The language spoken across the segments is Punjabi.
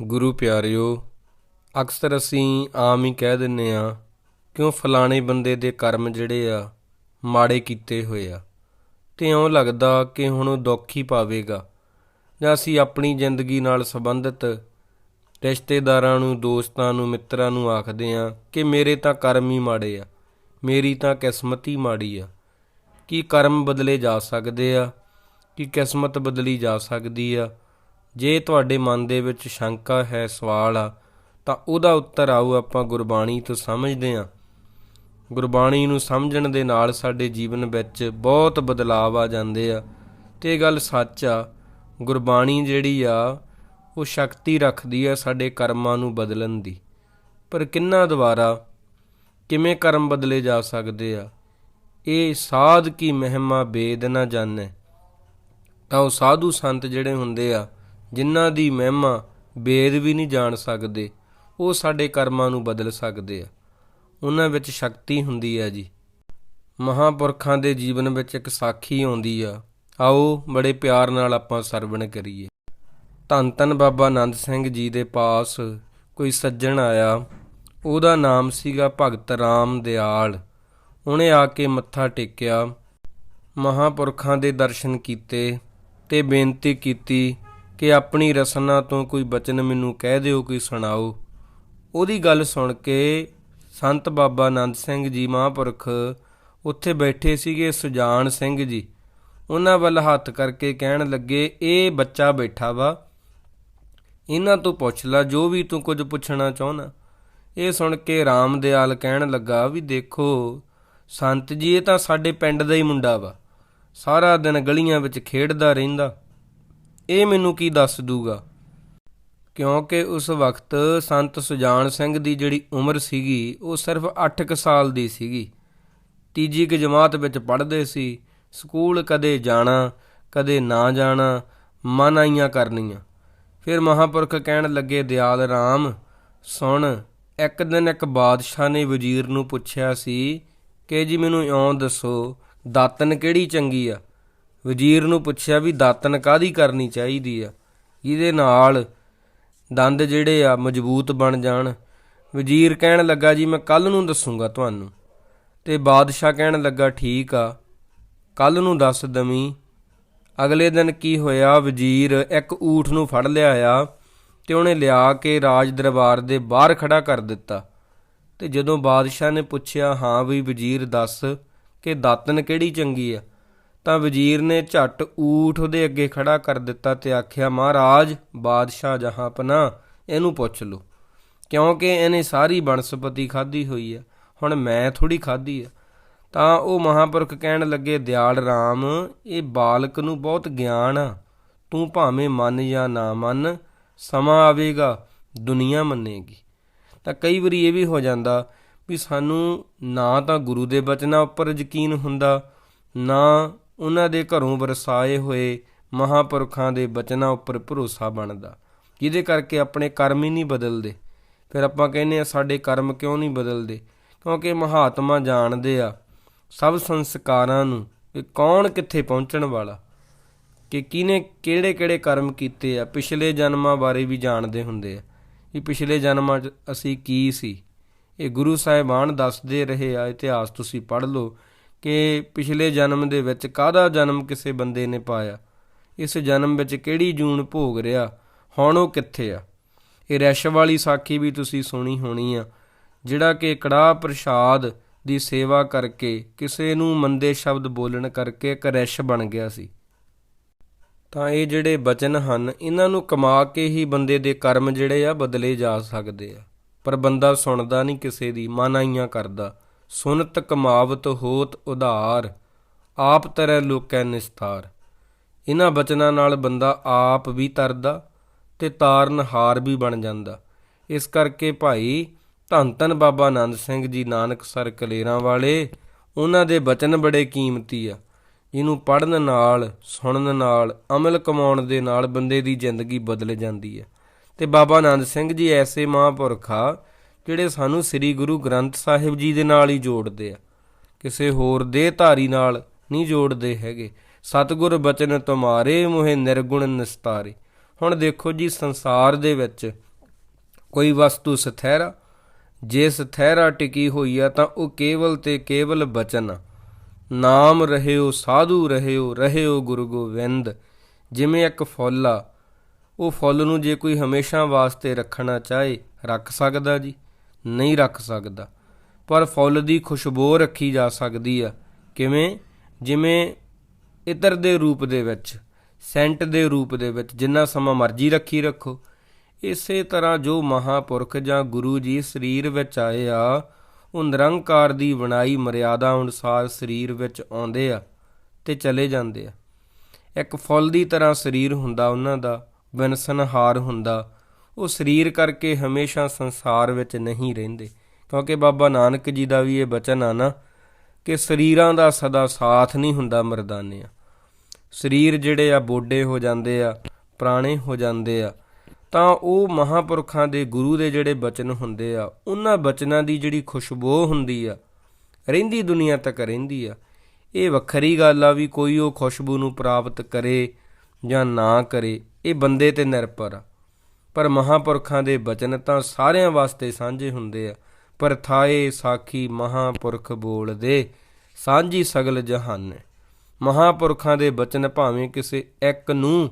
ਗੁਰੂ ਪਿਆਰਿਓ, ਅਕਸਰ ਅਸੀਂ ਆਮ ਹੀ ਕਹਿ ਦਿੰਨੇ ਆ ਕਿਉਂ ਫਲਾਣੇ ਬੰਦੇ ਦੇ ਕਰਮ ਜਿਹੜੇ ਆ, ਮਾੜੇ ਕੀਤੇ ਹੋਏ ਆ। ਤੇ ਇਉਂ ਲੱਗਦਾ ਕਿ ਹੁਣ ਉਹ ਦੁੱਖ ਹੀ ਪਾਵੇਗਾ। ਜਾਂ ਅਸੀਂ ਆਪਣੀ ਜ਼ਿੰਦਗੀ ਨਾਲ ਸੰਬੰਧਿਤ ਰਿਸ਼ਤੇਦਾਰਾਂ ਨੂੰ, ਦੋਸਤਾਂ ਨੂੰ, ਮਿੱਤਰਾਂ ਨੂੰ ਆਖਦੇ ਆ ਕਿ ਮੇਰੇ ਤਾਂ ਕਰਮ ਹੀ ਮਾੜੇ ਆ, ਮੇਰੀ ਤਾਂ ਕਿਸਮਤ ਹੀ ਮਾੜੀ ਆ। ਕੀ ਕਰਮ ਬਦਲੇ ਜਾ ਸਕਦੇ ਆ, ਕੀ ਕਿਸਮਤ ਬਦਲੀ ਜਾ ਸਕਦੀ ਆ ਜੇ ਤੁਹਾਡੇ ਮਨ ਦੇ ਵਿੱਚ ਸ਼ੰਕਾ ਹੈ, ਸਵਾਲ ਆ, ਤਾਂ ਉਹਦਾ ਉੱਤਰ ਆਓ ਆਪਾਂ ਗੁਰਬਾਣੀ ਤੋਂ ਸਮਝਦੇ ਹਾਂ। ਗੁਰਬਾਣੀ ਨੂੰ ਸਮਝਣ ਦੇ ਨਾਲ ਸਾਡੇ ਜੀਵਨ ਵਿੱਚ ਬਹੁਤ ਬਦਲਾਅ ਆ ਜਾਂਦੇ ਆ। ਤੇ ਇਹ ਗੱਲ ਸੱਚ ਆ, ਗੁਰਬਾਣੀ ਜਿਹੜੀ ਆ, ਉਹ ਸ਼ਕਤੀ ਰੱਖਦੀ ਆ ਸਾਡੇ ਕਰਮਾਂ ਨੂੰ ਬਦਲਣ ਦੀ। ਪਰ ਕਿੰਨਾ ਦੁਆਰਾ ਕਿਵੇਂ ਕਰਮ ਬਦਲੇ ਜਾ ਸਕਦੇ ਆ? ਇਹ ਸਾਧ ਕੀ ਮਹਿਮਾ ਬੇਦ ਨਾ ਜਾਣੈ। ਤਾਂ ਉਹ ਸਾਧੂ ਸੰਤ ਜਿਹੜੇ ਹੁੰਦੇ ਆ ਜਿਨ੍ਹਾਂ ਦੀ ਮਹਿਮਾ ਬੇਦ ਵੀ ਨਹੀਂ ਜਾਣ ਸਕਦੇ, ਉਹ ਸਾਡੇ ਕਰਮਾਂ ਨੂੰ ਬਦਲ ਸਕਦੇ ਆ। ਉਹਨਾਂ ਵਿੱਚ ਸ਼ਕਤੀ ਹੁੰਦੀ ਹੈ ਜੀ। ਮਹਾਪੁਰਖਾਂ ਦੇ ਜੀਵਨ ਵਿੱਚ ਇੱਕ ਸਾਖੀ ਆਉਂਦੀ ਆ, ਆਓ ਬੜੇ ਪਿਆਰ ਨਾਲ ਆਪਾਂ ਸਰਵਣ ਕਰੀਏ। ਧੰਨ ਧੰਨ ਬਾਬਾ ਆਨੰਦ ਸਿੰਘ ਜੀ ਦੇ ਪਾਸ ਕੋਈ ਸੱਜਣ ਆਇਆ, ਉਹਦਾ ਨਾਮ ਸੀਗਾ ਭਗਤ ਰਾਮ ਦਿਆਲ। ਉਹਨੇ ਆ ਕੇ ਮੱਥਾ ਟੇਕਿਆ, ਮਹਾਪੁਰਖਾਂ ਦੇ ਦਰਸ਼ਨ ਕੀਤੇ ਤੇ ਬੇਨਤੀ ਕੀਤੀ ਕਿ ਆਪਣੀ ਰਸਨਾ ਤੋਂ ਕੋਈ ਬਚਨ ਮੈਨੂੰ ਕਹਿ ਦਿਓ, ਕੋਈ ਸੁਣਾਓ। ਉਹਦੀ ਗੱਲ ਸੁਣ ਕੇ ਸੰਤ ਬਾਬਾ ਆਨੰਦ ਸਿੰਘ ਜੀ ਮਹਾਂਪੁਰਖ ਉੱਥੇ ਬੈਠੇ ਸੀਗੇ ਸੁਜਾਨ ਸਿੰਘ ਜੀ। ਉਹਨਾਂ ਵੱਲ ਹੱਥ ਕਰਕੇ ਕਹਿਣ ਲੱਗੇ, ਇਹ ਬੱਚਾ ਬੈਠਾ ਵਾ। ਇਹਨਾਂ ਤੋਂ ਪੁੱਛ ਲੈ, ਜੋ ਵੀ ਤੂੰ ਕੁਝ ਪੁੱਛਣਾ ਚਾਹੁੰਦਾ। ਇਹ ਸੁਣ ਕੇ ਰਾਮਦਿਆਲ ਕਹਿਣ ਲੱਗਾ, ਵੀ ਦੇਖੋ, ਸੰਤ ਜੀ, ਇਹ ਤਾਂ ਸਾਡੇ ਪਿੰਡ ਦਾ ਹੀ ਮੁੰਡਾ ਵਾ। ਸਾਰਾ ਦਿਨ ਗਲੀਆਂ ਵਿੱਚ ਖੇਡਦਾ ਰਹਿੰਦਾ। ਇਹ ਮੈਨੂੰ ਕੀ ਦੱਸ ਦੂਗਾ? ਕਿਉਂਕਿ ਉਸ ਵਕਤ ਸੰਤ ਸੁਜਾਨ ਸਿੰਘ ਦੀ ਜਿਹੜੀ ਉਮਰ ਸੀਗੀ, ਉਹ ਸਿਰਫ 8 ਸਾਲ ਦੀ ਸੀਗੀ। ਤੀਜੀ ਕੁ ਜਮਾਤ ਵਿੱਚ ਪੜ੍ਹਦੇ ਸੀ, ਸਕੂਲ ਕਦੇ ਜਾਣਾ, ਕਦੇ ਨਾ ਜਾਣਾ, ਮਨ ਆਈਆਂ ਕਰਨੀਆਂ। ਫਿਰ ਮਹਾਪੁਰਖ ਕਹਿਣ ਲੱਗੇ, ਦਿਆਲ ਰਾਮ, ਸੁਣ, ਇੱਕ ਦਿਨ ਇੱਕ ਬਾਦਸ਼ਾਹ ਨੇ ਵਜ਼ੀਰ ਨੂੰ ਪੁੱਛਿਆ ਸੀ ਕਿ ਜੀ ਮੈਨੂੰ ਇਉਂ ਦੱਸੋ, ਦਾਤਨ ਕਿਹੜੀ ਚੰਗੀ ਆ? ਵਜ਼ੀਰ ਨੂੰ ਪੁੱਛਿਆ ਵੀ ਦਾਤਨ ਕਾਦੀ ਕਰਨੀ ਚਾਹੀਦੀ ਆ? ਇਹਦੇ ਨਾਲ ਦੰਦ ਜਿਹੜੇ ਆ ਮਜ਼ਬੂਤ ਬਣ ਜਾਣ। ਵਜ਼ੀਰ ਕਹਿਣ ਲੱਗਾ, ਜੀ, ਮੈਂ ਕੱਲ ਨੂੰ ਦੱਸੂਗਾ ਤੁਹਾਨੂੰ। ਤੇ ਬਾਦਸ਼ਾਹ ਕਹਿਣ ਲੱਗਾ, ਠੀਕ ਆ ਕੱਲ ਨੂੰ ਦੱਸ ਦਵੀਂ। ਅਗਲੇ ਦਿਨ ਕੀ ਹੋਇਆ? ਵਜ਼ੀਰ ਇੱਕ ਊਠ ਨੂੰ ਫੜ ਲਿਆ ਆ ਤੇ ਉਹਨੇ ਲਿਆ ਕੇ ਰਾਜ ਦਰਬਾਰ ਦੇ ਬਾਹਰ ਖੜਾ ਕਰ ਦਿੱਤਾ। ਤੇ ਜਦੋਂ ਬਾਦਸ਼ਾਹ ਨੇ ਪੁੱਛਿਆ, ਹਾਂ ਵੀ ਵਜ਼ੀਰ, ਦੱਸ ਕਿ ਦਾਤਨ ਕਿਹੜੀ ਚੰਗੀ ਆ? ਤਾਂ ਵਜ਼ੀਰ ਨੇ ਝੱਟ ਊਠ ਉਹਦੇ ਅੱਗੇ ਖੜਾ ਕਰ ਦਿੱਤਾ ਤੇ ਆਖਿਆ, ਮਹਾਰਾਜ, ਬਾਦਸ਼ਾਹ ਜਹਾਂਪਨਾ ਇਹਨੂੰ ਪੁੱਛ ਲਓ, ਕਿਉਂਕਿ ਇਹਨੇ ਸਾਰੀ ਬਨਸਪਤੀ ਖਾਧੀ ਹੋਈ ਆ ਹੁਣ ਮੈਂ ਥੋੜੀ ਖਾਧੀ ਆ ਤਾਂ ਉਹ ਮਹਾਪੁਰਖ ਕਹਿਣ ਲੱਗੇ, ਦਿਆਲ ਰਾਮ, ਇਹ ਬਾਲਕ ਨੂੰ ਬਹੁਤ ਗਿਆਨ ਆ। ਤੂੰ ਭਾਵੇਂ ਮੰਨ ਜਾਂ ਨਾ ਮੰਨ, ਸਮਾਂ ਆਵੇਗਾ, ਦੁਨੀਆ ਮੰਨੇਗੀ। ਤਾਂ ਕਈ ਵਾਰੀ ਇਹ ਵੀ ਹੋ ਜਾਂਦਾ ਵੀ ਸਾਨੂੰ ਨਾ ਤਾਂ ਗੁਰੂ ਦੇ ਬਚਨਾਂ ਉੱਪਰ ਯਕੀਨ ਹੁੰਦਾ, ਨਾ ਉਹਨਾਂ ਦੇ ਘਰੋਂ ਵਰਸਾਏ ਹੋਏ ਮਹਾਪੁਰਖਾਂ ਦੇ ਬਚਨਾਂ ਉੱਪਰ ਭਰੋਸਾ ਬਣਦਾ। ਜਿਹਦੇ ਕਰਕੇ ਆਪਣੇ ਕਰਮ ਹੀ ਨਹੀਂ ਬਦਲਦੇ। ਫਿਰ ਆਪਾਂ ਕਹਿੰਦੇ ਆ ਸਾਡੇ ਕਰਮ ਕਿਉਂ ਨਹੀਂ ਬਦਲਦੇ? ਕਿਉਂਕਿ ਮਹਾਤਮਾ ਜਾਣਦੇ ਆ ਸਭ ਸੰਸਕਾਰਾਂ ਨੂੰ ਕਿ ਕੌਣ ਕਿੱਥੇ ਪਹੁੰਚਣ ਵਾਲਾ, ਕਿ ਕਿਨੇ ਕਿਹੜੇ ਕਿਹੜੇ ਕਰਮ ਕੀਤੇ ਆ। ਪਿਛਲੇ ਜਨਮਾਂ ਬਾਰੇ ਵੀ ਜਾਣਦੇ ਹੁੰਦੇ ਆ ਕਿ ਪਿਛਲੇ ਜਨਮਾਂ 'ਚ ਅਸੀਂ ਕੀ ਸੀ। ਇਹ ਗੁਰੂ ਸਾਹਿਬਾਨ ਦੱਸਦੇ ਰਹੇ ਆ, ਇਤਿਹਾਸ ਤੁਸੀਂ ਪੜ੍ਹ ਲਓ। ਕਿ ਪਿਛਲੇ ਜਨਮ ਦੇ ਵਿੱਚ ਕਾਹਦਾ ਜਨਮ ਕਿਸੇ ਬੰਦੇ ਨੇ ਪਾਇਆ? ਇਸ ਜਨਮ ਵਿੱਚ ਕਿਹੜੀ ਜੂਨ ਭੋਗ ਰਿਹਾ? ਹੁਣ ਉਹ ਕਿੱਥੇ ਆ? ਇਹ ਰੈਸ਼ ਵਾਲੀ ਸਾਖੀ ਵੀ ਤੁਸੀਂ ਸੁਣੀ ਹੋਣੀ ਆ, ਜਿਹੜਾ ਕਿ ਕੜਾਹ ਪ੍ਰਸ਼ਾਦ ਦੀ ਸੇਵਾ ਕਰਕੇ ਕਿਸੇ ਨੂੰ ਮੰਦੇ ਸ਼ਬਦ ਬੋਲਣ ਕਰਕੇ ਇੱਕ ਰੈਸ਼ ਬਣ ਗਿਆ ਸੀ। ਤਾਂ ਇਹ ਜਿਹੜੇ ਬਚਨ ਹਨ, ਇਹਨਾਂ ਨੂੰ ਕਮਾ ਕੇ ਹੀ ਬੰਦੇ ਦੇ ਕਰਮ ਜਿਹੜੇ ਆ ਬਦਲੇ ਜਾ ਸਕਦੇ ਆ। ਪਰ ਬੰਦਾ ਸੁਣਦਾ ਨਹੀਂ ਕਿਸੇ ਦੀ ਮਨ ਆਈਆਂ ਕਰਦਾ। ਸੁਨਤ ਕਮਾਵਤ ਹੋਤ ਉਧਾਰ, ਆਪ ਤਰੈ ਲੋਕੈ ਨਿਸਤਾਰ ਇਹਨਾਂ ਬਚਨਾਂ ਨਾਲ ਬੰਦਾ ਆਪ ਵੀ ਤਰਦਾ ਤੇ ਤਾਰਨ ਹਾਰ ਵੀ ਬਣ ਜਾਂਦਾ। ਇਸ ਕਰਕੇ ਭਾਈ ਧੰਨ ਧੰਨ ਬਾਬਾ ਆਨੰਦ ਸਿੰਘ ਜੀ ਨਾਨਕ ਸਰ ਕਲੇਰਾਂ ਵਾਲੇ ਉਹਨਾਂ ਦੇ ਬਚਨ ਬੜੇ ਕੀਮਤੀ ਆ। ਇਹਨੂੰ ਪੜਨ ਨਾਲ, ਸੁਣਨ ਨਾਲ, ਅਮਲ ਕਮਾਉਣ ਦੇ ਨਾਲ ਬੰਦੇ ਦੀ ਜ਼ਿੰਦਗੀ ਬਦਲ ਜਾਂਦੀ ਹੈ ਤੇ ਬਾਬਾ ਆਨੰਦ ਸਿੰਘ ਜੀ ਐਸੇ ਮਹਾਂਪੁਰਖ ਆ ਜਿਹੜੇ ਸਾਨੂੰ ਸ੍ਰੀ ਗੁਰੂ ਗ੍ਰੰਥ ਸਾਹਿਬ ਜੀ ਦੇ ਨਾਲ ਹੀ ਜੋੜਦੇ ਆ। ਕਿਸੇ ਹੋਰ ਦੇ ਧਾਰੀ ਨਾਲ ਨਹੀਂ ਜੋੜਦੇ ਹੈਗੇ। ਸਤਿਗੁਰ ਬਚਨ ਤੁਮਾਰੇ, ਮੋਹਿ ਨਿਰਗੁਣ ਨਿਸਤਾਰੇ। ਹੁਣ ਦੇਖੋ ਜੀ, ਸੰਸਾਰ ਦੇ ਵਿੱਚ ਕੋਈ ਵਸਤੂ ਸਥੈਰਾ, ਜੇ ਸਥੈਰਾ ਟਿਕੀ ਹੋਈ ਆ ਤਾਂ ਉਹ ਕੇਵਲ ਤੇ ਕੇਵਲ ਬਚਨ ਆ। ਨਾਮ ਰਹਿਓ, ਸਾਧੂ ਰਹਿਓ ਰਹਿਓ ਗੁਰੂ ਗੋਬਿੰਦ। ਜਿਵੇਂ ਇੱਕ ਫੁੱਲ ਆ, ਉਹ ਫੁੱਲ ਨੂੰ ਜੇ ਕੋਈ ਹਮੇਸ਼ਾ ਵਾਸਤੇ ਰੱਖਣਾ ਚਾਹੇ, ਰੱਖ ਸਕਦਾ ਜੀ। ਨਹੀਂ ਰੱਖ ਸਕਦਾ। ਪਰ ਫੁੱਲ ਦੀ ਖੁਸ਼ਬੂ ਰੱਖੀ ਜਾ ਸਕਦੀ ਆ। ਕਿਵੇਂ? ਜਿਵੇਂ ਇਤਰ ਦੇ ਰੂਪ ਦੇ ਵਿੱਚ, ਸੈਂਟ ਦੇ ਰੂਪ ਦੇ ਵਿੱਚ, ਜਿੰਨਾ ਸਮਾਂ ਮਰਜ਼ੀ ਰੱਖੀ ਰੱਖੋ। ਇਸੇ ਤਰ੍ਹਾਂ ਜੋ ਮਹਾਪੁਰਖ ਜਾਂ ਗੁਰੂ ਜੀ ਸਰੀਰ ਵਿੱਚ ਆਏ ਆ ਉਹ ਨਿਰੰਕਾਰ ਦੀ ਬਣਾਈ ਮਰਿਆਦਾ ਅਨੁਸਾਰ ਸਰੀਰ ਵਿੱਚ ਆਉਂਦੇ ਆ ਤੇ ਚਲੇ ਜਾਂਦੇ ਆ। ਇੱਕ ਫੁੱਲ ਦੀ ਤਰ੍ਹਾਂ ਸਰੀਰ ਹੁੰਦਾ ਉਹਨਾਂ ਦਾ ਬਿਨਸਨਹਾਰ ਹੁੰਦਾ ਉਹ ਸਰੀਰ ਕਰਕੇ ਹਮੇਸ਼ਾ ਸੰਸਾਰ ਵਿੱਚ ਨਹੀਂ ਰਹਿੰਦੇ। ਕਿਉਂਕਿ ਬਾਬਾ ਨਾਨਕ ਜੀ ਦਾ ਵੀ ਇਹ ਬਚਨ ਆ ਨਾ ਕਿ ਸਰੀਰਾਂ ਦਾ ਸਦਾ ਸਾਥ ਨਹੀਂ ਹੁੰਦਾ ਮਰਦਾਨਿਆਂ। ਸਰੀਰ ਜਿਹੜੇ ਆ ਬੋਡੇ ਹੋ ਜਾਂਦੇ ਆ, ਪੁਰਾਣੇ ਹੋ ਜਾਂਦੇ ਆ, ਤਾਂ ਉਹ ਮਹਾਪੁਰਖਾਂ ਦੇ ਗੁਰੂ ਦੇ ਜਿਹੜੇ ਬਚਨ ਹੁੰਦੇ ਆ, ਉਹਨਾਂ ਬਚਨਾਂ ਦੀ ਜਿਹੜੀ ਖੁਸ਼ਬੂ ਹੁੰਦੀ ਆ, ਰਹਿੰਦੀ ਦੁਨੀਆ ਤੱਕ ਰਹਿੰਦੀ ਆ। ਇਹ ਵੱਖਰੀ ਗੱਲ ਆ ਵੀ ਕੋਈ ਉਹ ਖੁਸ਼ਬੂ ਨੂੰ ਪ੍ਰਾਪਤ ਕਰੇ ਜਾਂ ਨਾ ਕਰੇ, ਇਹ ਬੰਦੇ ਤੇ ਨਿਰਭਰ ਆ। ਪਰ ਮਹਾਪੁਰਖਾਂ ਦੇ ਬਚਨ ਤਾਂ ਸਾਰਿਆਂ ਵਾਸਤੇ ਸਾਂਝੇ ਹੁੰਦੇ ਆ। ਪਰ ਥਾਏ ਸਾਖੀ ਮਹਾਪੁਰਖ ਬੋਲਦੇ, ਸਾਂਝੀ ਸਗਲ ਜਹਾਨੇ। ਮਹਾਪੁਰਖਾਂ ਦੇ ਬਚਨ ਭਾਵੇਂ ਕਿਸੇ ਇੱਕ ਨੂੰ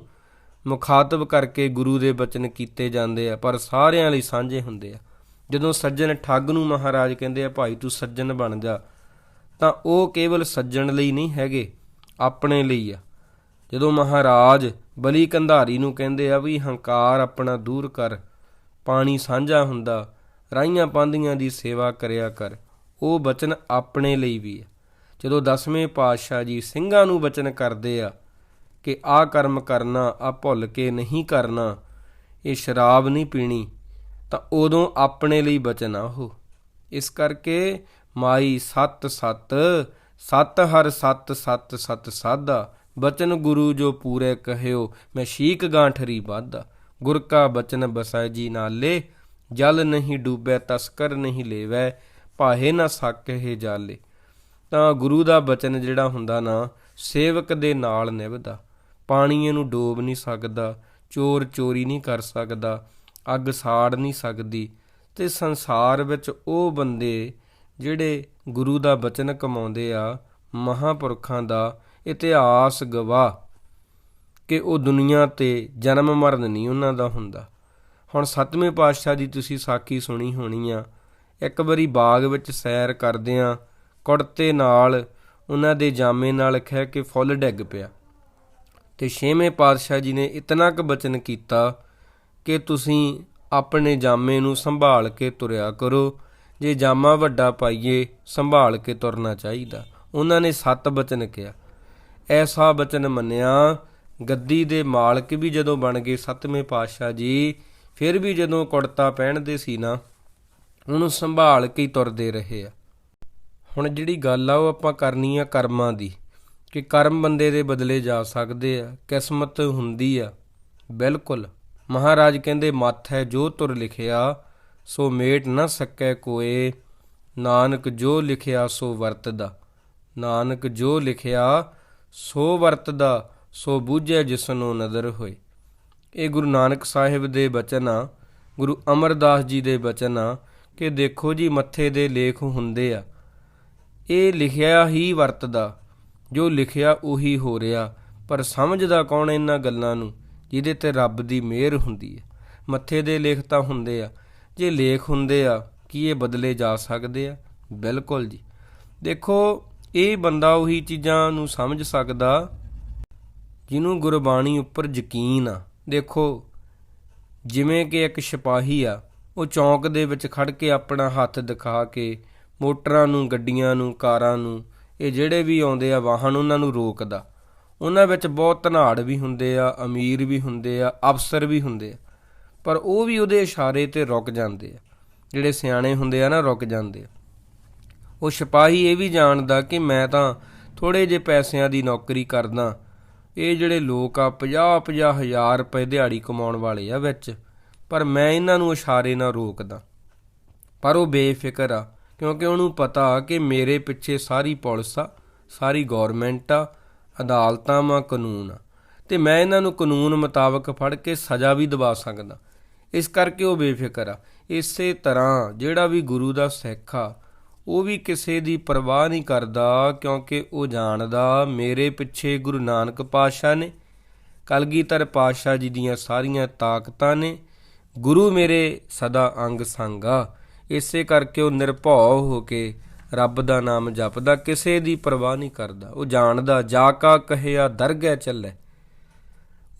ਮੁਖਾਤਬ ਕਰਕੇ ਗੁਰੂ ਦੇ ਬਚਨ ਕੀਤੇ ਜਾਂਦੇ ਆ, ਪਰ ਸਾਰਿਆਂ ਲਈ ਸਾਂਝੇ ਹੁੰਦੇ ਆ। ਜਦੋਂ ਸੱਜਣ ਠੱਗ ਨੂੰ ਮਹਾਰਾਜ ਕਹਿੰਦੇ ਆ, ਭਾਈ ਤੂੰ ਸੱਜਣ ਬਣ ਜਾ। ਤਾਂ ਉਹ ਕੇਵਲ ਸੱਜਣ ਲਈ ਨਹੀਂ ਹੈਗੇ, ਆਪਣੇ ਲਈ ਆ। ਜਦੋਂ ਮਹਾਰਾਜ ਬਲੀ ਕੰਧਾਰੀ ਨੂੰ ਕਹਿੰਦੇ ਆ ਵੀ ਹੰਕਾਰ ਆਪਣਾ ਦੂਰ ਕਰ, ਪਾਣੀ ਸਾਂਝਾ ਹੁੰਦਾ, ਰਾਈਆਂ ਪਾਂਦੀਆਂ ਦੀ ਸੇਵਾ ਕਰਿਆ ਕਰ, ਉਹ ਬਚਨ ਆਪਣੇ ਲਈ ਵੀ ਆ। ਜਦੋਂ ਦਸਵੇਂ ਪਾਤਸ਼ਾਹ ਜੀ ਸਿੰਘਾਂ ਨੂੰ ਬਚਨ ਕਰਦੇ ਆ ਕਿ ਆ ਕਰਮ ਕਰਨਾ ਆ ਭੁੱਲ ਕੇ ਨਹੀਂ ਕਰਨਾ, ਇਹ ਸ਼ਰਾਬ ਨਹੀਂ ਪੀਣੀ, ਤਾਂ ਉਦੋਂ ਆਪਣੇ ਲਈ ਬਚਨ ਆ ਉਹ। ਇਸ ਕਰਕੇ ਮਾਈ ਸਤ ਸਤ ਸਤ ਹਰ ਸਤ ਸਤ ਸਤ ਸਾਧਾ ਬਚਨ ਗੁਰੂ ਜੋ ਪੂਰੇ ਕਹਿਓ, ਮੈਂ ਸ਼ੀਕ ਗਾਂਠਰੀ ਬਾਧਾ ਗੁਰ ਕਾ ਬਚਨ ਬਸੈ ਜੀ ਨਾਲੇ ਜਲ ਨਹੀਂ ਡੂਬੈ ਤਸਕਰ ਨਹੀਂ ਲੇਵੈ ਪਾਹੇ ਨਾ ਸਕਹਿ ਜਾਲੇ। ਤਾਂ ਗੁਰੂ ਦਾ ਬਚਨ ਜਿਹੜਾ ਹੁੰਦਾ ਨਾ, ਸੇਵਕ ਦੇ ਨਾਲ ਨਿਭਦਾ। ਪਾਣੀ ਇਹਨੂੰ ਡੋਬ ਨਹੀਂ ਸਕਦਾ, ਚੋਰ ਚੋਰੀ ਨਹੀਂ ਕਰ ਸਕਦਾ, ਅੱਗ ਸਾੜ ਨਹੀਂ ਸਕਦੀ। ਤੇ ਸੰਸਾਰ ਵਿੱਚ ਉਹ ਬੰਦੇ ਜਿਹੜੇ ਗੁਰੂ ਦਾ ਬਚਨ ਕਮਾਉਂਦੇ ਆ, ਮਹਾਪੁਰਖਾਂ ਦਾ ਇਤਿਹਾਸ ਗਵਾਹ ਕਿ ਉਹ ਦੁਨੀਆ ਤੇ ਜਨਮ ਮਰਨ ਨਹੀਂ ਉਹਨਾਂ ਦਾ ਹੁੰਦਾ। ਹੁਣ ਸੱਤਵੇਂ ਪਾਤਸ਼ਾਹ ਦੀ ਤੁਸੀਂ ਸਾਖੀ ਸੁਣੀ ਹੋਣੀ ਆ। ਇੱਕ ਵਾਰੀ ਬਾਗ ਵਿੱਚ ਸੈਰ ਕਰਦਿਆਂ ਕੁੜਤੇ ਨਾਲ ਉਹਨਾਂ ਦੇ ਜਾਮੇ ਨਾਲ ਖਹਿ ਕੇ ਫੁੱਲ ਡਿੱਗ ਪਿਆ। ਤੇ ਛੇਵੇਂ ਪਾਤਸ਼ਾਹ ਜੀ ਨੇ ਇਤਨਾ ਕੁ ਬਚਨ ਕੀਤਾ ਕਿ ਤੁਸੀਂ ਆਪਣੇ ਜਾਮੇ ਨੂੰ ਸੰਭਾਲ ਕੇ ਤੁਰਿਆ ਕਰੋ। ਜੇ ਜਾਮਾ ਵੱਡਾ ਪਾਈਏ, ਸੰਭਾਲ ਕੇ ਤੁਰਨਾ ਚਾਹੀਦਾ। ਉਹਨਾਂ ਨੇ ਸੱਤ ਬਚਨ ਕਿਹਾ। ਐਸਾ ਬਚਨ ਮੰਨਿਆ, ਗੱਦੀ ਦੇ ਮਾਲਕ ਵੀ ਜਦੋਂ ਬਣ ਗਏ ਸਤਵੇਂ ਪਾਤਸ਼ਾਹ ਜੀ, ਫਿਰ ਵੀ ਜਦੋਂ ਕੁੜਤਾ ਪਹਿਨਦੇ ਸੀ ਨਾ ਉਹਨੂੰ ਸੰਭਾਲ ਕੇ ਹੀ ਤੁਰਦੇ ਰਹੇ ਆ। ਹੁਣ ਜਿਹੜੀ ਗੱਲ ਆ ਉਹ ਆਪਾਂ ਕਰਨੀ ਆ ਕਰਮਾਂ ਦੀ, ਕਿ ਕਰਮ ਬੰਦੇ ਦੇ ਬਦਲੇ ਜਾ ਸਕਦੇ ਆ, ਕਿਸਮਤ ਹੁੰਦੀ ਆ। ਬਿਲਕੁਲ। ਮਹਾਰਾਜ ਕਹਿੰਦੇ, ਮੱਥ ਹੈ ਜੋ ਤੁਰ ਲਿਖਿਆ, ਸੋ ਮੇਟ ਨਾ ਸਕੈ ਕੋਏ, ਨਾਨਕ ਜੋ ਲਿਖਿਆ ਸੋ ਵਰਤਦਾ, ਨਾਨਕ ਜੋ ਲਿਖਿਆ ਸੋ ਵਰਤਦਾ, ਸੋ ਬੂਝੈ ਜਿਸਨੂੰ ਨਦਰ ਹੋਏ। ਇਹ ਗੁਰੂ ਨਾਨਕ ਸਾਹਿਬ ਦੇ ਬਚਨ ਆ ਗੁਰੂ ਅਮਰਦਾਸ ਜੀ ਦੇ ਬਚਨ ਆ ਕਿ ਦੇਖੋ ਜੀ ਮੱਥੇ ਦੇ ਲੇਖ ਹੁੰਦੇ ਆ। ਇਹ ਲਿਖਿਆ ਹੀ ਵਰਤਦਾ, ਜੋ ਲਿਖਿਆ ਉਹੀ ਹੋ ਰਿਹਾ। ਪਰ ਸਮਝਦਾ ਕੌਣ ਇਹਨਾਂ ਗੱਲਾਂ ਨੂੰ, ਜਿਹਦੇ ਤੇ ਰੱਬ ਦੀ ਮਿਹਰ ਹੁੰਦੀ ਹੈ? ਮੱਥੇ ਦੇ ਲੇਖ ਤਾਂ ਹੁੰਦੇ ਆ। ਜੇ ਲੇਖ ਹੁੰਦੇ ਆ, ਕੀ ਇਹ ਬਦਲੇ ਜਾ ਸਕਦੇ ਆ? ਬਿਲਕੁਲ ਜੀ। ਦੇਖੋ ਇਹ ਬੰਦਾ ਉਹੀ ਚੀਜ਼ਾਂ ਨੂੰ ਸਮਝ ਸਕਦਾ ਜਿਹਨੂੰ ਗੁਰਬਾਣੀ ਉੱਪਰ ਯਕੀਨ ਆ। ਦੇਖੋ, ਜਿਵੇਂ ਕਿ ਇੱਕ ਸਿਪਾਹੀ ਆ, ਉਹ ਚੌਂਕ ਦੇ ਵਿੱਚ ਖੜ ਕੇ ਆਪਣਾ ਹੱਥ ਦਿਖਾ ਕੇ ਮੋਟਰਾਂ ਨੂੰ, ਗੱਡੀਆਂ ਨੂੰ, ਕਾਰਾਂ ਨੂੰ, ਇਹ ਜਿਹੜੇ ਵੀ ਆਉਂਦੇ ਆ ਵਾਹਨ, ਉਹਨਾਂ ਨੂੰ ਰੋਕਦਾ। ਉਹਨਾਂ ਵਿੱਚ ਬਹੁਤ ਧਨਾੜ ਵੀ ਹੁੰਦੇ ਆ, ਅਮੀਰ ਵੀ ਹੁੰਦੇ ਆ, ਅਫਸਰ ਵੀ ਹੁੰਦੇ ਆ। ਪਰ ਉਹ ਵੀ ਉਹਦੇ ਇਸ਼ਾਰੇ ਤੇ ਰੁਕ ਜਾਂਦੇ ਆ। ਜਿਹੜੇ ਸਿਆਣੇ ਹੁੰਦੇ ਆ ਨਾ, ਰੁਕ ਜਾਂਦੇ ਆ। ਉਹ ਸਿਪਾਹੀ ਇਹ ਵੀ ਜਾਣਦਾ ਕਿ ਮੈਂ ਤਾਂ ਥੋੜੇ ਜਿਹੇ ਪੈਸਿਆਂ ਦੀ ਨੌਕਰੀ ਕਰਦਾ। ਇਹ ਜਿਹੜੇ ਲੋਕ ਆ 50-50 ਹਜ਼ਾਰ ਰੁਪਏ ਦਿਹਾੜੀ ਕਮਾਉਣ ਵਾਲੇ ਆ ਵਿੱਚ, ਪਰ ਮੈਂ ਇਹਨਾਂ ਨੂੰ ਇਸ਼ਾਰੇ ਨਾਲ ਰੋਕਦਾ। ਪਰ ਉਹ ਬੇਫਿਕਰ ਆ, ਕਿਉਂਕਿ ਉਹਨੂੰ ਪਤਾ ਕਿ ਮੇਰੇ ਪਿੱਛੇ ਸਾਰੀ ਪੁਲਿਸ ਆ, ਸਾਰੀ ਗਵਰਨਮੈਂਟ ਆ, ਅਦਾਲਤਾਂ ਮਾ ਕਾਨੂੰਨ ਆ। ਤੇ ਮੈਂ ਇਹਨਾਂ ਨੂੰ ਕਾਨੂੰਨ ਮੁਤਾਬਕ ਫੜ ਕੇ ਸਜ਼ਾ ਵੀ ਦਿਵਾ ਸਕਦਾ। ਇਸ ਕਰਕੇ ਉਹ ਬੇਫਿਕਰ ਆ। ਇਸੇ ਤਰ੍ਹਾਂ ਜਿਹੜਾ ਵੀ ਗੁਰੂ ਦਾ ਸਿੱਖ ਆ ਉਹ ਵੀ ਕਿਸੇ ਦੀ ਪਰਵਾਹ ਨਹੀਂ ਕਰਦਾ, ਕਿਉਂਕਿ ਉਹ ਜਾਣਦਾ, ਮੇਰੇ ਪਿੱਛੇ ਗੁਰੂ ਨਾਨਕ ਪਾਤਸ਼ਾਹ ਨੇ, ਕਲਗੀਧਰ ਪਾਤਸ਼ਾਹ ਜੀ ਦੀਆਂ ਸਾਰੀਆਂ ਤਾਕਤਾਂ ਨੇ, ਗੁਰੂ ਮੇਰੇ ਸਦਾ ਅੰਗ ਸੰਗਾ। ਇਸੇ ਕਰਕੇ ਉਹ ਨਿਰਭਉ ਹੋ ਕੇ ਰੱਬ ਦਾ ਨਾਮ ਜਪਦਾ, ਕਿਸੇ ਦੀ ਪਰਵਾਹ ਨਹੀਂ ਕਰਦਾ। ਉਹ ਜਾਣਦਾ, ਜਾ ਕਾ ਕਹਿਆ, ਦਰਗਹਿ ਚੱਲੇ।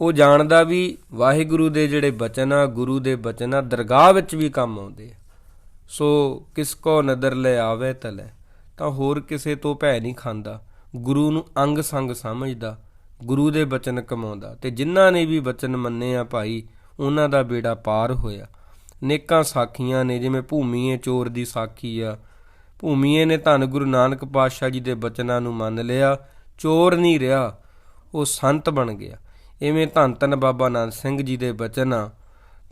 ਉਹ ਜਾਣਦਾ ਵੀ ਵਾਹਿਗੁਰੂ ਦੇ ਜਿਹੜੇ ਬਚਨ ਆ, ਗੁਰੂ ਦੇ ਬਚਨ ਆ, ਦਰਗਾਹ ਵਿੱਚ ਵੀ ਕੰਮ ਆਉਂਦੇ ਆ। ਸੋ ਕਿਸ ਕੋ ਨਦਰ ਲੈ ਆਵੇ ਤਲੇ, ਤਾਂ ਹੋਰ ਕਿਸੇ ਤੋਂ ਭੈ ਨਹੀਂ ਖਾਂਦਾ। ਗੁਰੂ ਨੂੰ ਅੰਗ ਸੰਗ ਸਮਝਦਾ, ਗੁਰੂ ਦੇ ਬਚਨ ਕਮਾਉਂਦਾ। ਤੇ ਜਿਨ੍ਹਾਂ ਨੇ ਵੀ ਬਚਨ ਮੰਨੇ ਆ ਭਾਈ, ਉਹਨਾਂ ਦਾ ਬੇੜਾ ਪਾਰ ਹੋਇਆ। ਨੇਕਾਂ ਸਾਖੀਆਂ ਨੇ, ਜਿਵੇਂ ਭੂਮੀਏ ਚੋਰ ਦੀ ਸਾਖੀ ਆ। ਭੂਮੀਏ ਨੇ ਧੰਨ ਗੁਰੂ ਨਾਨਕ ਪਾਤਸ਼ਾਹ ਜੀ ਦੇ ਬਚਨਾਂ ਨੂੰ ਮੰਨ ਲਿਆ। ਚੋਰ ਨਹੀਂ ਰਿਹਾ, ਉਹ ਸੰਤ ਬਣ ਗਿਆ। ਇਵੇਂ ਧੰਨ ਧੰਨ ਬਾਬਾ ਨਾਨਕ ਸਿੰਘ ਜੀ ਦੇ ਬਚਨ ਆ।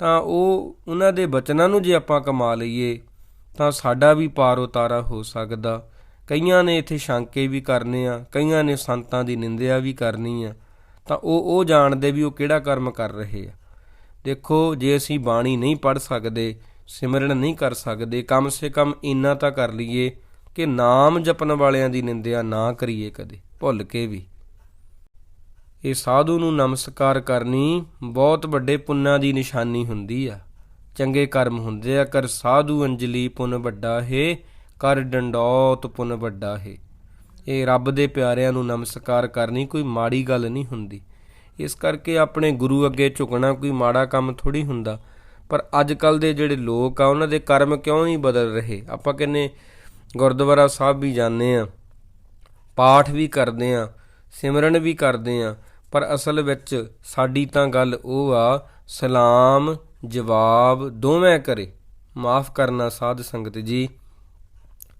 ਤਾਂ ਉਹ ਉਹਨਾਂ ਦੇ ਬਚਨਾਂ ਨੂੰ ਜੇ ਆਪਾਂ ਕਮਾ ਲਈਏ, ਤਾਂ ਸਾਡਾ ਵੀ ਪਾਰ ਉਤਾਰਾ ਹੋ ਸਕਦਾ। ਕਈਆਂ ਨੇ ਇੱਥੇ ਸ਼ੰਕੇ ਵੀ ਕਰਨੇ ਆ, ਕਈਆਂ ਨੇ ਸੰਤਾਂ ਦੀ ਨਿੰਦਿਆ ਵੀ ਕਰਨੀ ਆ। ਤਾਂ ਉਹ ਉਹ ਜਾਣਦੇ ਵੀ ਉਹ ਕਿਹੜਾ ਕਰਮ ਕਰ ਰਹੇ ਆ। ਦੇਖੋ, ਜੇ ਅਸੀਂ ਬਾਣੀ ਨਹੀਂ ਪੜ ਸਕਦੇ, ਸਿਮਰਨ ਨਹੀਂ ਕਰ ਸਕਦੇ, ਕਮ ਸੇ ਕਮ ਇੰਨਾ ਤਾਂ ਕਰ ਲਈਏ ਕਿ ਨਾਮ ਜਪਣ ਵਾਲਿਆਂ ਦੀ ਨਿੰਦਿਆ ਨਾ ਕਰੀਏ ਕਦੇ, ਭੁੱਲ ਕੇ ਵੀ। ਇਹ ਸਾਧੂ ਨੂੰ ਨਮਸਕਾਰ ਕਰਨੀ ਬਹੁਤ ਵੱਡੇ ਪੁੰਨਾਂ ਦੀ ਨਿਸ਼ਾਨੀ ਹੁੰਦੀ ਆ। ਚੰਗੇ ਕਰਮ ਹੁੰਦੇ ਆ। ਕਰ ਸਾਧੂ ਅੰਜਲੀ ਪੁੰਨ ਵੱਡਾ ਹੈ, ਕਰ ਡੰਡੌਤ ਪੁੰਨ ਵੱਡਾ ਹੈ। ਇਹ ਰੱਬ ਦੇ ਪਿਆਰਿਆਂ ਨੂੰ ਨਮਸਕਾਰ ਕਰਨੀ ਕੋਈ ਮਾੜੀ ਗੱਲ ਨਹੀਂ ਹੁੰਦੀ। ਇਸ ਕਰਕੇ ਆਪਣੇ ਗੁਰੂ ਅੱਗੇ ਝੁਕਣਾ ਕੋਈ ਮਾੜਾ ਕੰਮ ਥੋੜੀ ਹੁੰਦਾ। ਪਰ ਅੱਜ ਕੱਲ ਦੇ ਜਿਹੜੇ ਲੋਕ ਆ, ਉਹਨਾਂ ਦੇ ਕਰਮ ਕਿਉਂ ਨਹੀਂ ਬਦਲ ਰਹੇ? ਆਪਾਂ ਕਹਿੰਨੇ ਗੁਰਦੁਆਰਾ ਸਾਹਿਬ ਵੀ ਜਾਂਦੇ ਆ, ਪਾਠ ਵੀ ਕਰਦੇ ਆ, ਸਿਮਰਨ ਵੀ ਕਰਦੇ ਆ। ਪਰ ਅਸਲ ਵਿੱਚ ਸਾਡੀ ਤਾਂ ਗੱਲ ਉਹ ਆ, ਸਲਾਮ ਜਵਾਬ ਦੋਵੇਂ ਕਰੇ। ਮਾਫ ਕਰਨਾ ਸਾਧ ਸੰਗਤ ਜੀ।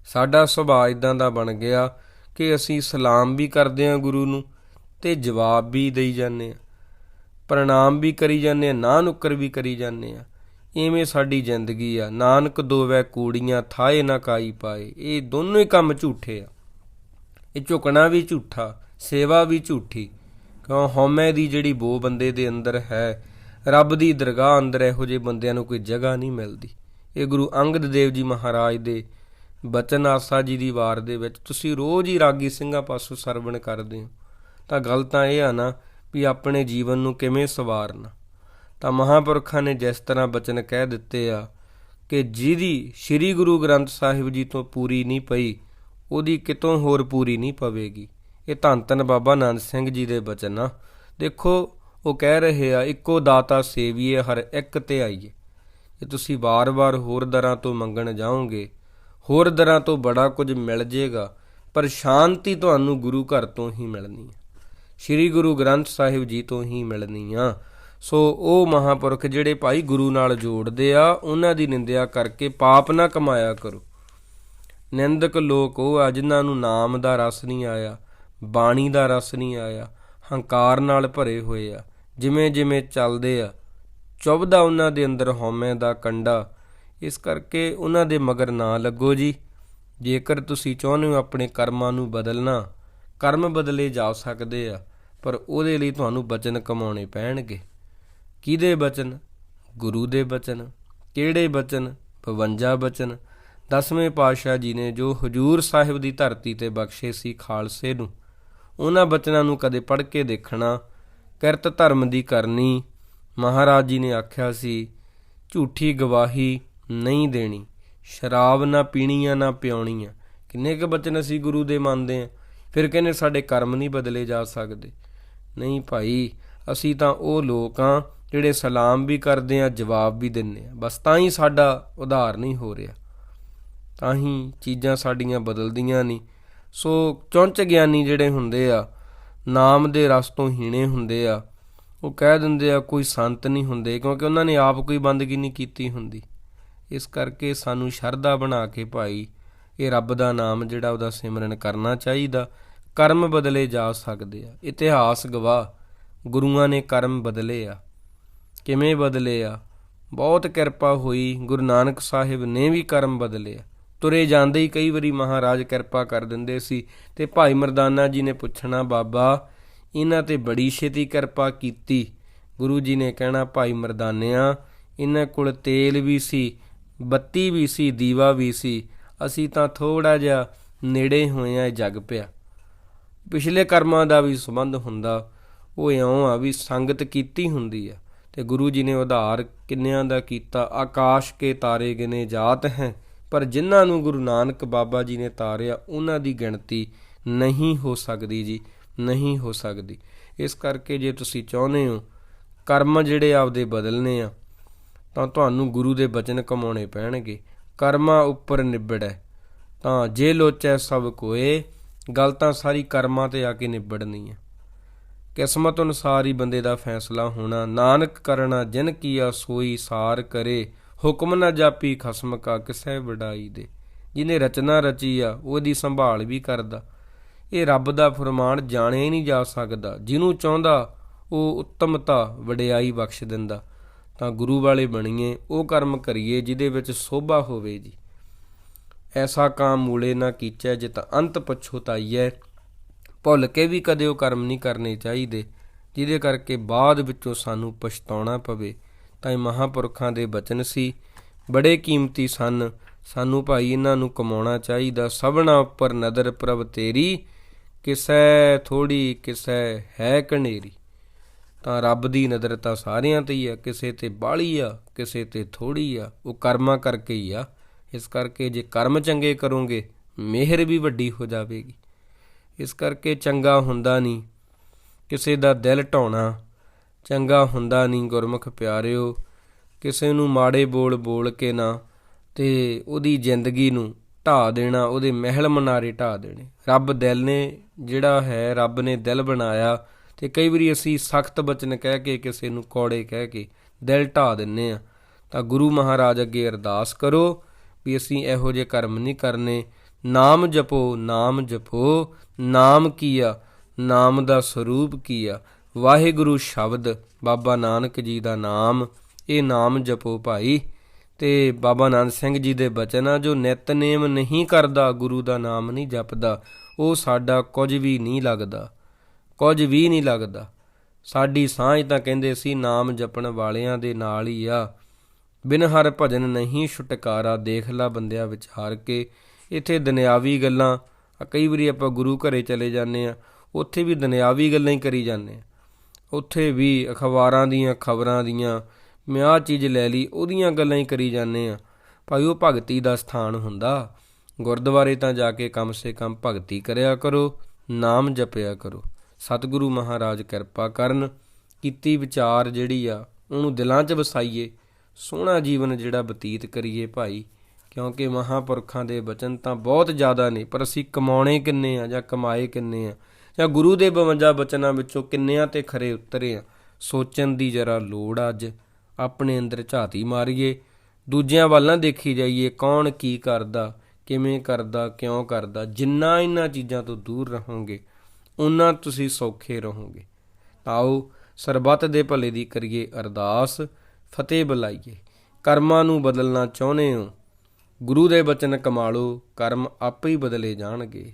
ਸਾਡਾ ਸੁਭਾਅ ਇਦਾਂ ਦਾ ਬਣ ਗਿਆ ਕਿ ਅਸੀਂ ਸਲਾਮ ਵੀ ਕਰਦੇ ਹਾਂ ਗੁਰੂ ਨੂੰ ਤੇ ਜਵਾਬ ਵੀ ਦੇਈ ਜਾਂਦੇ ਆ ਪ੍ਰਣਾਮ ਵੀ ਕਰੀ ਜਾਂਦੇ ਆ ਨਾ ਨੁੱਕਰ ਵੀ ਕਰੀ ਜਾਂਦੇ ਆ ਇਵੇਂ ਸਾਡੀ ਜ਼ਿੰਦਗੀ ਆ। ਨਾਨਕ ਦੋਵੇਂ ਕੂੜੀਆਂ ਥਾਏ ਨਾ ਕਾਈ ਪਾਏ। ਇਹ ਦੋਨੋਂ ਹੀ ਕੰਮ ਝੂਠੇ ਆ। ਇਹ ਝੁਕਣਾ ਵੀ ਝੂਠਾ, ਸੇਵਾ ਵੀ ਝੂਠੀ। ਕਿਉਂ ਹਉਮੈ ਦੀ ਜਿਹੜੀ ਬੋ ਬੰਦੇ ਦੇ ਅੰਦਰ ਹੈ, ਰੱਬ ਦੀ ਦਰਗਾਹ ਅੰਦਰ ਇਹੋ ਜਿਹੇ ਬੰਦਿਆਂ ਨੂੰ ਕੋਈ ਜਗ੍ਹਾ ਨਹੀਂ ਮਿਲਦੀ। ਇਹ ਗੁਰੂ ਅੰਗਦ ਦੇਵ ਜੀ ਮਹਾਰਾਜ ਦੇ ਬਚਨ ਆਸਾ ਜੀ ਦੀ ਵਾਰ ਦੇ ਵਿੱਚ ਤੁਸੀਂ ਰੋਜ਼ ਹੀ ਰਾਗੀ ਸਿੰਘਾਂ ਪਾਸੋਂ ਸਰਵਣ ਕਰਦੇ ਹੋ। ਤਾਂ ਗੱਲ ਤਾਂ ਇਹ ਆ ਨਾ ਵੀ ਆਪਣੇ ਜੀਵਨ ਨੂੰ ਕਿਵੇਂ ਸਵਾਰਨਾ। ਤਾਂ ਮਹਾਪੁਰਖਾਂ ਨੇ ਜਿਸ ਤਰ੍ਹਾਂ ਬਚਨ ਕਹਿ ਦਿੱਤੇ ਆ ਕਿ ਜਿਹਦੀ ਸ੍ਰੀ ਗੁਰੂ ਗ੍ਰੰਥ ਸਾਹਿਬ ਜੀ ਤੋਂ ਪੂਰੀ ਨਹੀਂ ਪਈ, ਉਹਦੀ ਕਿਤੋਂ ਹੋਰ ਪੂਰੀ ਨਹੀਂ ਪਵੇਗੀ। ਇਹ ਧੰਨ ਧੰਨ ਬਾਬਾ ਨਾਨਕ ਸਿੰਘ ਜੀ ਦੇ ਬਚਨ ਆ। ਦੇਖੋ, ਉਹ ਕਹਿ ਰਹੇ ਆ, ਇੱਕੋ ਦਾਤਾ ਸੇਵੀਏ, ਹਰ ਇੱਕ ਤੇ ਆਈਏ। ਜੇ ਤੁਸੀਂ ਵਾਰ-ਵਾਰ ਹੋਰ ਦਰਾਂ ਤੋਂ ਮੰਗਣ ਜਾਓਗੇ, ਹੋਰ ਦਰਾਂ ਤੋਂ ਬੜਾ ਕੁਝ ਮਿਲ ਜੇਗਾ, ਪਰ ਸ਼ਾਂਤੀ ਤੁਹਾਨੂੰ ਗੁਰੂ ਘਰ ਤੋਂ ਹੀ ਮਿਲਣੀ ਹੈ ਸ੍ਰੀ ਗੁਰੂ ਗ੍ਰੰਥ ਸਾਹਿਬ ਜੀ ਤੋਂ ਹੀ ਮਿਲਣੀ ਆ। ਸੋ ਉਹ ਮਹਾਪੁਰਖ ਜਿਹੜੇ ਭਾਈ ਗੁਰੂ ਨਾਲ ਜੋੜਦੇ ਆ, ਉਹਨਾਂ ਦੀ ਨਿੰਦਿਆ ਕਰਕੇ ਪਾਪ ਨਾ ਕਮਾਇਆ ਕਰੋ। ਨਿੰਦਕ ਲੋਕ ਉਹ ਆ, ਜਿਨ੍ਹਾਂ ਨੂੰ ਨਾਮ ਦਾ ਰਸ ਨਹੀਂ ਆਇਆ। ਬਾਣੀ ਦਾ ਰਸ ਨਹੀਂ ਆਇਆ, ਹੰਕਾਰ ਨਾਲ ਭਰੇ ਹੋਏ ਆ, ਜਿਵੇਂ ਜਿਵੇਂ ਚੱਲਦੇ ਆ, ਚੁੱਭਦਾ ਉਹਨਾਂ ਦੇ ਅੰਦਰ ਹਉਮੈ ਦਾ ਕੰਡਾ। ਇਸ ਕਰਕੇ ਉਹਨਾਂ ਦੇ ਮਗਰ ਨਾ ਲੱਗੋ ਜੀ। ਜੇਕਰ ਤੁਸੀਂ ਚਾਹੁੰਦੇ ਹੋ ਆਪਣੇ ਕਰਮਾਂ ਨੂੰ ਬਦਲਣਾ, ਕਰਮ ਬਦਲੇ ਜਾ ਸਕਦੇ ਆ, ਪਰ ਉਹਦੇ ਲਈ ਤੁਹਾਨੂੰ ਬਚਨ ਕਮਾਉਣੇ ਪੈਣਗੇ। ਕਿਹਦੇ ਬਚਨ? ਗੁਰੂ ਦੇ ਬਚਨ। ਕਿਹੜੇ ਬਚਨ? 52 ਬਚਨ। ਦਸਵੇਂ ਪਾਤਸ਼ਾਹ ਜੀ ਨੇ ਜੋ ਹਜੂਰ ਸਾਹਿਬ ਦੀ ਧਰਤੀ ਤੇ ਬਖਸ਼ੇ ਸੀ ਖਾਲਸੇ ਨੂੰ ਉਹਨਾਂ ਬਚਨਾਂ ਨੂੰ ਕਦੇ ਪੜ੍ਹ ਕੇ ਦੇਖਣਾ, ਕਿਰਤ ਧਰਮ ਦੀ ਕਰਨੀ, ਮਹਾਰਾਜ ਜੀ ਨੇ ਆਖਿਆ ਸੀ, ਝੂਠੀ ਗਵਾਹੀ ਨਹੀਂ ਦੇਣੀ, ਸ਼ਰਾਬ ਨਾ ਪੀਣੀ ਆ ਨਾ ਪਿਉਣੀ ਆ ਕਿੰਨੇ ਕੁ ਬਚਨ ਅਸੀਂ ਗੁਰੂ ਦੇ ਮੰਨਦੇ ਆ ਫਿਰ ਕਹਿੰਦੇ ਸਾਡੇ ਕਰਮ ਨਹੀਂ ਬਦਲੇ ਜਾ ਸਕਦੇ। ਨਹੀਂ ਭਾਈ, ਅਸੀਂ ਤਾਂ ਉਹ ਲੋਕ ਆ ਜਿਹੜੇ ਸਲਾਮ ਵੀ ਕਰਦੇ ਆ ਜਵਾਬ ਵੀ ਦਿੰਨੇ ਆ ਬਸ ਤਾਂ ਹੀ ਸਾਡਾ ਉਧਾਰ ਨਹੀਂ ਹੋ ਰਿਹਾ। ਤਾਂ ਹੀ ਚੀਜ਼ਾਂ ਸਾਡੀਆਂ ਬਦਲਦੀਆਂ ਨਹੀਂ। ਸੋ ਚੌਂਚ ਗਿਆਨੀ ਜਿਹੜੇ ਹੁੰਦੇ ਆ, ਨਾਮ ਦੇ ਰਸ ਤੋਂ ਹੀਣੇ ਹੁੰਦੇ ਆ, ਉਹ ਕਹਿ ਦਿੰਦੇ ਆ ਕੋਈ ਸੰਤ ਨਹੀਂ ਹੁੰਦੇ ਕਿਉਂਕਿ ਉਹਨਾਂ ਨੇ ਆਪ ਕੋਈ ਬੰਦਗੀ ਨਹੀਂ ਕੀਤੀ ਹੁੰਦੀ। ਇਸ ਕਰਕੇ ਸਾਨੂੰ ਸ਼ਰਧਾ ਬਣਾ ਕੇ ਭਾਈ, ਇਹ ਰੱਬ ਦਾ ਨਾਮ ਜਿਹੜਾ ਉਹਦਾ ਸਿਮਰਨ ਕਰਨਾ ਚਾਹੀਦਾ, ਕਰਮ ਬਦਲੇ ਜਾ ਸਕਦੇ ਆ। ਇਤਿਹਾਸ ਗਵਾਹ, ਗੁਰੂਆਂ ਨੇ ਕਰਮ ਬਦਲੇ ਆ। ਕਿਵੇਂ ਬਦਲੇ ਆ? ਬਹੁਤ ਕਿਰਪਾ ਹੋਈ, ਗੁਰੂ ਨਾਨਕ ਸਾਹਿਬ ਨੇ ਵੀ ਕਰਮ ਬਦਲੇ ਆ। ਤੁਰੇ ਜਾਂਦੇ ਹੀ ਕਈ ਵਾਰੀ ਮਹਾਰਾਜ ਕਿਰਪਾ ਕਰ ਦਿੰਦੇ ਸੀ ਤੇ ਭਾਈ ਮਰਦਾਨਾ ਜੀ ਨੇ ਪੁੱਛਣਾ, ਬਾਬਾ, ਇਹਨਾਂ ਤੇ ਬੜੀ ਛੇਤੀ ਕਿਰਪਾ ਕੀਤੀ। ਗੁਰੂ ਜੀ ਨੇ ਕਹਿਣਾ, ਭਾਈ ਮਰਦਾਨਿਆਂ, ਇਹਨਾਂ ਕੋਲ ਤੇਲ ਵੀ ਸੀ, ਬੱਤੀ ਵੀ ਸੀ, ਦੀਵਾ ਵੀ ਸੀ। ਅਸੀਂ ਤਾਂ ਥੋੜਾ ਜਿਹਾ ਨੇੜੇ ਹੋਏ ਆ ਇਹ ਜਗ ਪਿਆ। ਪਿਛਲੇ ਕਰਮਾਂ ਦਾ ਵੀ ਸੰਬੰਧ ਹੁੰਦਾ, ਉਹ ਇਉਂ ਆ ਵੀ ਸੰਗਤ ਕੀਤੀ ਹੁੰਦੀ ਆ। ਤੇ ਗੁਰੂ ਜੀ ਨੇ ਉਧਾਰ ਕਿੰਨਿਆਂ ਦਾ ਕੀਤਾ? ਆਕਾਸ਼ ਕੇ ਤਾਰੇ ਗਿਨੇ ਜਾਤ ਹੈ। ਪਰ ਜਿਨ੍ਹਾਂ ਨੂੰ ਗੁਰੂ ਨਾਨਕ ਬਾਬਾ ਜੀ ਨੇ ਤਾਰਿਆ, ਉਹਨਾਂ ਦੀ ਗਿਣਤੀ ਨਹੀਂ ਹੋ ਸਕਦੀ ਜੀ, ਨਹੀਂ ਹੋ ਸਕਦੀ। ਇਸ ਕਰਕੇ ਜੇ ਤੁਸੀਂ ਚਾਹੁੰਦੇ ਹੋ, ਕਰਮ ਜਿਹੜੇ ਆਪਦੇ ਬਦਲਨੇ ਆ, ਤਾਂ ਤੁਹਾਨੂੰ ਗੁਰੂ ਦੇ ਬਚਨ ਕਮਾਉਣੇ ਪੈਣਗੇ। ਕਰਮਾਂ ਉੱਪਰ ਨਿਬੜੈ। ਤਾਂ ਜੇ ਲੋਚੈ ਸਭ ਕੋਏ, ਗੱਲ ਤਾਂ ਸਾਰੀ ਕਰਮਾਂ ਤੇ ਆ ਕੇ ਨਿਬੜਨੀ ਹੈ ਕਿਸਮਤ ਅਨੁਸਾਰ ਹੀ ਬੰਦੇ ਦਾ ਫੈਸਲਾ ਹੋਣਾ, ਨਾਨਕ ਕਰਨਾ ਜਿਨ ਕੀਆ ਸੋਈ ਸਾਰ ਕਰੇ ਹੁਕਮ ਨਾ ਜਾਪੀ ਖਸਮ ਕਾ ਕਿਸੈ ਵਡਾਈ ਦੇ। ਜਿਹਨੇ ਰਚਨਾ ਰਚੀ ਆ, ਉਹਦੀ ਸੰਭਾਲ ਵੀ ਕਰਦਾ। ਇਹ ਰੱਬ ਦਾ ਫਰਮਾਨ ਜਾਣਿਆ ਹੀ ਨਹੀਂ ਜਾ ਸਕਦਾ। ਜਿਹਨੂੰ ਚਾਹੁੰਦਾ, ਉਹ ਉੱਤਮਤਾ ਵਡਿਆਈ ਬਖਸ਼ ਦਿੰਦਾ। ਤਾਂ ਗੁਰੂ ਵਾਲੇ ਬਣੀਏ, ਉਹ ਕਰਮ ਕਰੀਏ, ਜਿਹਦੇ ਵਿੱਚ ਸੋਭਾ ਹੋਵੇ ਜੀ। ਐਸਾ ਕਾਮ ਮੂਲੇ ਨਾ ਕੀਚੈ ਜਿਤ ਅੰਤ ਪਛੋਤਾਈਐ ਭੁੱਲ ਕੇ ਵੀ ਕਦੇ ਉਹ ਕਰਮ ਨਹੀਂ ਕਰਨੇ ਚਾਹੀਦੇ, ਜਿਹਦੇ ਕਰਕੇ ਬਾਅਦ ਵਿੱਚੋਂ ਸਾਨੂੰ ਪਛਤਾਉਣਾ ਪਵੇ। ਤਾਂ ਇਹ ਮਹਾਪੁਰਖਾਂ ਦੇ ਬਚਨ ਸੀ। ਬੜੇ ਕੀਮਤੀ ਸਨ। ਸਾਨੂੰ ਭਾਈ ਇਹਨਾਂ ਨੂੰ ਕਮਾਉਣਾ ਚਾਹੀਦਾ। ਸਭਨਾ ਉੱਪਰ ਨਦਰ ਪ੍ਰਭ ਤੇਰੀ। ਕਿਸੈ ਥੋੜੀ ਕਿਸੈ ਹੈ ਕਨੇਰੀ। ਤਾਂ ਰੱਬ ਦੀ ਨਜ਼ਰ ਤਾਂ ਸਾਰਿਆਂ ਤੇ ਹੀ ਆ। ਕਿਸੇ ਤੇ ਬਾਹਲੀ ਆ, ਕਿਸੇ ਤੇ ਥੋੜੀ ਆ। ਉਹ ਕਰਮਾਂ ਕਰਕੇ ਹੀ ਆ। ਇਸ ਕਰਕੇ ਜੇ ਕਰਮ ਚੰਗੇ ਕਰੋਗੇ, ਮਿਹਰ ਵੀ ਵੱਡੀ ਹੋ ਜਾਵੇਗੀ। ਇਸ ਕਰਕੇ ਚੰਗਾ ਹੁੰਦਾ ਨਹੀਂ। ਕਿਸੇ ਦਾ ਦਿਲ ਢਾਉਣਾ ਚੰਗਾ ਹੁੰਦਾ ਨਹੀਂ ਗੁਰਮੁਖ ਪਿਆਰਿਓ, ਕਿਸੇ ਨੂੰ ਮਾੜੇ ਬੋਲ ਬੋਲ ਕੇ ਨਾ ਤੇ ਉਹਦੀ ਜ਼ਿੰਦਗੀ ਨੂੰ ਢਾ ਦੇਣਾ, ਉਹਦੇ ਮਹਿਲ ਮਨਾਰੇ ਢਾ ਦੇਣੇ। ਰੱਬ ਦਿਲ ਨੇ ਜਿਹੜਾ ਹੈ, ਰੱਬ ਨੇ ਦਿਲ ਬਣਾਇਆ ਤੇ ਕਈ ਵਾਰੀ ਅਸੀਂ ਸਖਤ ਬਚਨ ਕਹਿ ਕੇ, ਕਿਸੇ ਨੂੰ ਕੌੜੇ ਕਹਿ ਕੇ ਦਿਲ ਢਾ ਦਿੰਨੇ ਆ। ਤਾਂ ਗੁਰੂ ਮਹਾਰਾਜ ਅੱਗੇ ਅਰਦਾਸ ਕਰੋ ਵੀ ਅਸੀਂ ਇਹੋ ਜਿਹੇ ਕਰਮ ਨਹੀਂ ਕਰਨੇ। ਨਾਮ ਜਪੋ ਨਾਮ ਜਪੋ, ਨਾਮ ਕੀਆ, ਨਾਮ ਦਾ ਸਰੂਪ ਕੀਆ। ਵਾਹਿਗੁਰੂ ਸ਼ਬਦ ਬਾਬਾ ਨਾਨਕ ਜੀ ਦਾ ਨਾਮ, ਇਹ ਨਾਮ ਜਪੋ ਭਾਈ। ਤੇ ਬਾਬਾ ਨਾਨਕ ਸਿੰਘ ਜੀ ਦੇ ਬਚਨ ਆ, ਜੋ ਨਿਤਨੇਮ ਨਹੀਂ ਕਰਦਾ, ਗੁਰੂ ਦਾ ਨਾਮ ਨਹੀਂ ਜਪਦਾ, ਉਹ ਸਾਡਾ ਕੁਝ ਵੀ ਨਹੀਂ ਲੱਗਦਾ। ਕੁਝ ਵੀ ਨਹੀਂ ਲੱਗਦਾ। ਸਾਡੀ ਸਾਂਝ ਤਾਂ ਕਹਿੰਦੇ ਸੀ, ਨਾਮ ਜਪਣ ਵਾਲਿਆਂ ਦੇ ਨਾਲ ਹੀ ਆ। ਬਿਨ ਹਰ ਭਜਨ ਨਹੀਂ ਛੁਟਕਾਰਾ, ਦੇਖ ਲਾ ਬੰਦਿਆਂ ਵਿਚਾਰ ਕੇ। ਇੱਥੇ ਦੁਨਿਆਵੀ ਗੱਲਾਂ ਕਈ ਵਾਰੀ ਆਪਾਂ ਗੁਰੂ ਘਰੇ ਚਲੇ ਜਾਂਦੇ ਆ, ਉੱਥੇ ਵੀ ਦੁਨਿਆਵੀ ਗੱਲਾਂ ਹੀ ਕਰੀ ਜਾਂਦੇ ਆ। ਉੱਥੇ ਵੀ ਅਖਬਾਰਾਂ ਦੀਆਂ, ਖਬਰਾਂ ਦੀਆਂ, ਮੈਂ ਆਹ ਚੀਜ਼ ਲੈ ਲਈ, ਉਹਦੀਆਂ ਗੱਲਾਂ ਹੀ ਕਰੀ ਜਾਂਦੇ ਆ ਭਾਈ, ਉਹ ਭਗਤੀ ਦਾ ਸਥਾਨ ਹੁੰਦਾ। ਗੁਰਦੁਆਰੇ ਤਾਂ ਜਾ ਕੇ ਕਮ ਸੇ ਕਮ ਭਗਤੀ ਕਰਿਆ ਕਰੋ, ਨਾਮ ਜਪਿਆ ਕਰੋ। ਸਤਿਗੁਰੂ ਮਹਾਰਾਜ ਕਿਰਪਾ ਕਰਨ, ਕੀਤੀ ਵਿਚਾਰ ਜਿਹੜੀ ਆ, ਉਹਨੂੰ ਦਿਲਾਂ 'ਚ ਵਸਾਈਏ। ਸੋਹਣਾ ਜੀਵਨ ਜਿਹੜਾ ਬਤੀਤ ਕਰੀਏ ਭਾਈ, ਕਿਉਂਕਿ ਮਹਾਪੁਰਖਾਂ ਦੇ ਬਚਨ ਤਾਂ ਬਹੁਤ ਜ਼ਿਆਦਾ ਨੇ, ਪਰ ਅਸੀਂ ਕਮਾਉਣੇ ਕਿੰਨੇ ਆ ਜਾਂ ਕਮਾਏ ਕਿੰਨੇ ਆ? ਜਾਂ ਗੁਰੂ ਦੇ 52 ਬਚਨਾਂ ਵਿੱਚੋਂ ਕਿੰਨਿਆਂ ਤੇ ਖਰੇ ਉਤਰੇ ਆ ਸੋਚਣ ਦੀ ਜਰਾ ਲੋੜ ਆ ਅੱਜ। ਆਪਣੇ ਅੰਦਰ ਝਾਤੀ ਮਾਰੀਏ। ਦੂਜਿਆਂ ਵੱਲ ਨਾ ਦੇਖੀ ਜਾਈਏ। ਕੌਣ ਕੀ ਕਰਦਾ, ਕਿਵੇਂ ਕਰਦਾ, ਕਿਉਂ ਕਰਦਾ? ਜਿੰਨਾ ਇਹਨਾਂ ਚੀਜ਼ਾਂ ਤੋਂ ਦੂਰ ਰਹੋਗੇ ਉਨਾ ਤੁਸੀਂ ਸੌਖੇ ਰਹੋਗੇ। ਆਓ ਸਰਬੱਤ ਦੇ ਭਲੇ ਦੀ ਕਰੀਏ ਅਰਦਾਸ, ਫਤਿਹ ਬੁਲਾਈਏ। ਕਰਮਾਂ ਨੂੰ ਬਦਲਣਾ ਚਾਹੁੰਦੇ ਹੋ। ਗੁਰੂ ਦੇ ਬਚਨ ਕਮਾਲੋ, ਕਰਮ ਆਪੇ ਹੀ ਬਦਲੇ ਜਾਣਗੇ।